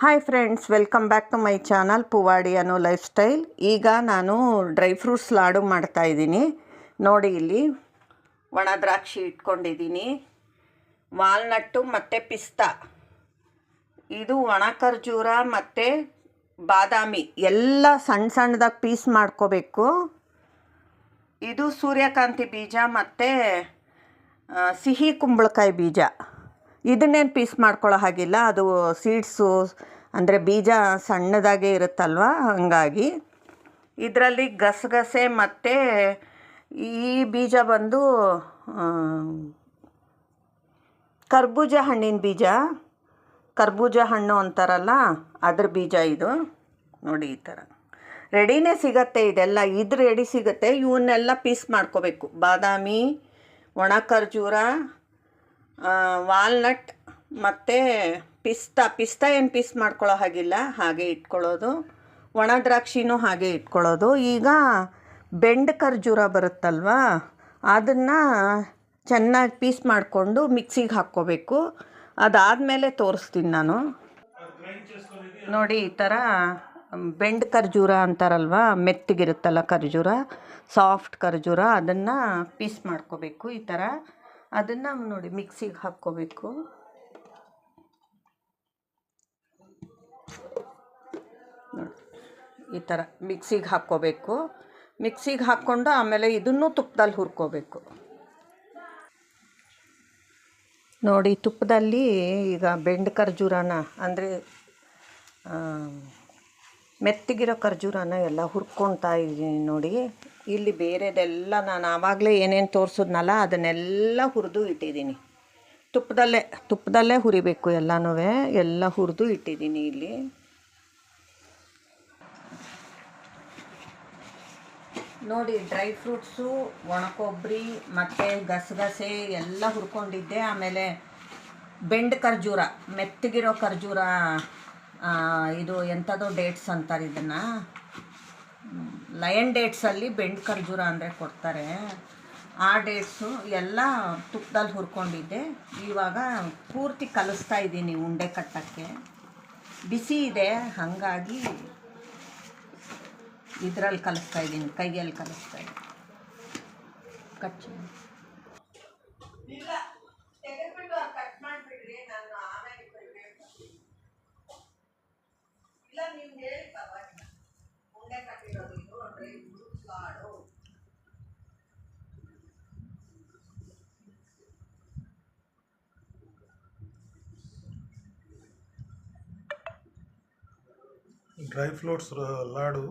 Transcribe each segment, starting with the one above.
Hi friends welcome back to my channel ಪುವಾಡಿ ಅನ್ನೋ life style ಈಗ ನಾನು ಡ್ರೈ ಫ್ರೂಟ್ಸ್ ಲಾಡು ಮಾಡ್ತಾ ಇದ್ದೀನಿ. ನೋಡಿ ಇಲ್ಲಿ, ಒಣ ದ್ರಾಕ್ಷಿ ಇಟ್ಕೊಂಡಿದ್ದೀನಿ. ವಾಲ್ನಟ್ಟು ಮತ್ತು ಪಿಸ್ತಾ. ಇದು ಒಣ ಖರ್ಜೂರ ಮತ್ತು ಬಾದಾಮಿ, ಎಲ್ಲ ಸಣ್ಣ ಸಣ್ಣದಾಗಿ ಪೀಸ್ ಮಾಡ್ಕೋಬೇಕು. ಇದು ಸೂರ್ಯಕಾಂತಿ ಬೀಜ ಮತ್ತು ಸಿಹಿ ಕುಂಬಳಕಾಯಿ ಬೀಜ. ಇದನ್ನೇನು ಪೀಸ್ ಮಾಡ್ಕೊಳ್ಳೋ ಹಾಗಿಲ್ಲ. ಅದು ಸೀಡ್ಸು ಅಂದರೆ ಬೀಜ ಸಣ್ಣದಾಗೇ ಇರುತ್ತಲ್ವ? ಹಾಗಾಗಿ ಇದರಲ್ಲಿ ಗಸಗಸೆ ಮತ್ತು ಈ ಬೀಜ ಬಂದು ಕರ್ಬೂಜ ಹಣ್ಣಿನ ಬೀಜ. ಕರ್ಬೂಜ ಹಣ್ಣು ಅಂತಾರಲ್ಲ, ಅದ್ರ ಬೀಜ ಇದು. ನೋಡಿ ಈ ಥರ ರೆಡಿನೇ ಸಿಗತ್ತೆ ಇದೆಲ್ಲ. ಇದು ರೆಡಿ ಸಿಗುತ್ತೆ. ಇವನ್ನೆಲ್ಲ ಪೀಸ್ ಮಾಡ್ಕೋಬೇಕು. ಬಾದಾಮಿ, ಒಣ ಖರ್ಜೂರ ವಾಲ್ನಟ್ ಮತ್ತು ಪಿಸ್ತಾ ಪಿಸ್ತಾ ಏನು ಪೀಸ್ ಮಾಡ್ಕೊಳ್ಳೋ ಹಾಗಿಲ್ಲ, ಹಾಗೆ ಇಟ್ಕೊಳ್ಳೋದು. ಒಣ ದ್ರಾಕ್ಷಿನೂ ಹಾಗೆ ಇಟ್ಕೊಳ್ಳೋದು. ಈಗ ಬೆಂಡ್ ಖರ್ಜೂರ ಬರುತ್ತಲ್ವಾ, ಅದನ್ನು ಚೆನ್ನಾಗಿ ಪೀಸ್ ಮಾಡಿಕೊಂಡು ಮಿಕ್ಸಿಗೆ ಹಾಕ್ಕೋಬೇಕು. ಅದಾದಮೇಲೆ ತೋರಿಸ್ತೀನಿ ನಾನು. ನೋಡಿ, ಈ ಥರ ಬೆಂಡ್ ಖರ್ಜೂರ ಅಂತಾರಲ್ವ, ಮೆತ್ತಗಿರುತ್ತಲ್ಲ ಖರ್ಜೂರ ಸಾಫ್ಟ್ ಖರ್ಜೂರ, ಅದನ್ನು ಪೀಸ್ ಮಾಡ್ಕೋಬೇಕು. ಈ ಥರ ಅದನ್ನು ನೋಡಿ ಮಿಕ್ಸಿಗೆ ಹಾಕ್ಕೋಬೇಕು. ಈ ಥರ ಮಿಕ್ಸಿಗೆ ಹಾಕ್ಕೋಬೇಕು. ಮಿಕ್ಸಿಗೆ ಹಾಕ್ಕೊಂಡು ಆಮೇಲೆ ಇದನ್ನು ತುಪ್ಪದಲ್ಲಿ ಹುರ್ಕೋಬೇಕು. ನೋಡಿ, ತುಪ್ಪದಲ್ಲಿ ಈಗ ಬೆಂಡ್ ಖರ್ಜೂರನ, ಅಂದರೆ ಮೆತ್ತಗಿರೋ ಖರ್ಜೂರನ ಎಲ್ಲ ಹುರ್ಕೊತಾ ಇದ್ದೀನಿ ನೋಡಿ. ಇಲ್ಲಿ ಬೇರೆದೆಲ್ಲ ನಾನು ಆವಾಗಲೇ ಏನೇನು ತೋರಿಸಿದ್ನಲ್ಲ, ಅದನ್ನೆಲ್ಲ ಹುರಿದು ಇಟ್ಟಿದ್ದೀನಿ. ತುಪ್ಪದಲ್ಲೇ ತುಪ್ಪದಲ್ಲೇ ಹುರಿಬೇಕು ಎಲ್ಲನೂ ಎಲ್ಲ ಹುರಿದು ಇಟ್ಟಿದ್ದೀನಿ ಇಲ್ಲಿ. ನೋಡಿ, ಡ್ರೈ ಫ್ರೂಟ್ಸು, ಒಣಕೊಬ್ಬರಿ, ಮತ್ತು ಗಸಗಸೆ ಎಲ್ಲ ಹುರ್ಕೊಂಡಿದ್ದೆ. ಆಮೇಲೆ ಬೆಂಡ್ ಖರ್ಜೂರ, ಮೆತ್ತಗಿರೋ ಖರ್ಜೂರ ಇದು ಎಂಥದೋ ಡೇಟ್ಸ್ ಅಂತಾರೆ ಇದನ್ನು. ಲಯನ್ ಡೇಟ್ಸಲ್ಲಿ ಬೆಂಡ್ ಖರ್ಜೂರ ಅಂದರೆ ಕೊಡ್ತಾರೆ. ಆ ಡೇಟ್ಸು ಎಲ್ಲ ತುಪ್ಪದಲ್ಲಿ ಹುರ್ಕೊಂಡಿದ್ದೆ. ಇವಾಗ ಪೂರ್ತಿ ಕಲಿಸ್ತಾ ಇದ್ದೀನಿ ಉಂಡೆ ಕಟ್ಟೋಕ್ಕೆ. ಬಿಸಿ ಇದೆ, ಹಾಗಾಗಿ ಇದರಲ್ಲಿ ಕಲಿಸ್ತಾ ಇದ್ದೀನಿ, ಕೈಯಲ್ಲಿ ಕಲಿಸ್ತಾ ಇದ್ದೀನಿ. ಕಚ್ಚಿ ನೀವು ಹೇಳಿ ಪರವಾಗಿಲ್ಲ ಉಂಡೆ ಕಟ್ಟಿರೋದು ಇದು dry fruits laddu dry fruits laddu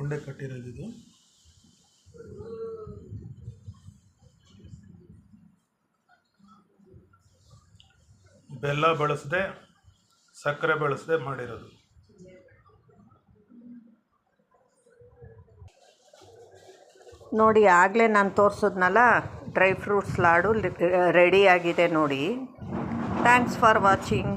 ಉಂಡೆ ಕಟ್ಟಿರೋದಿದು ಬೆಲ್ಲ ಬಳಸದೆ, ಸಕ್ಕರೆ ಬಳಸದೆ ಮಾಡಿರೋದು. ನೋಡಿ, ಆಗಲೇ ನಾನು ತೋರಿಸಿದ್ನಲ್ಲ, ಡ್ರೈ ಫ್ರೂಟ್ಸ್ ಲಾಡು ರೆಡಿಯಾಗಿದೆ ನೋಡಿ. Thanks for watching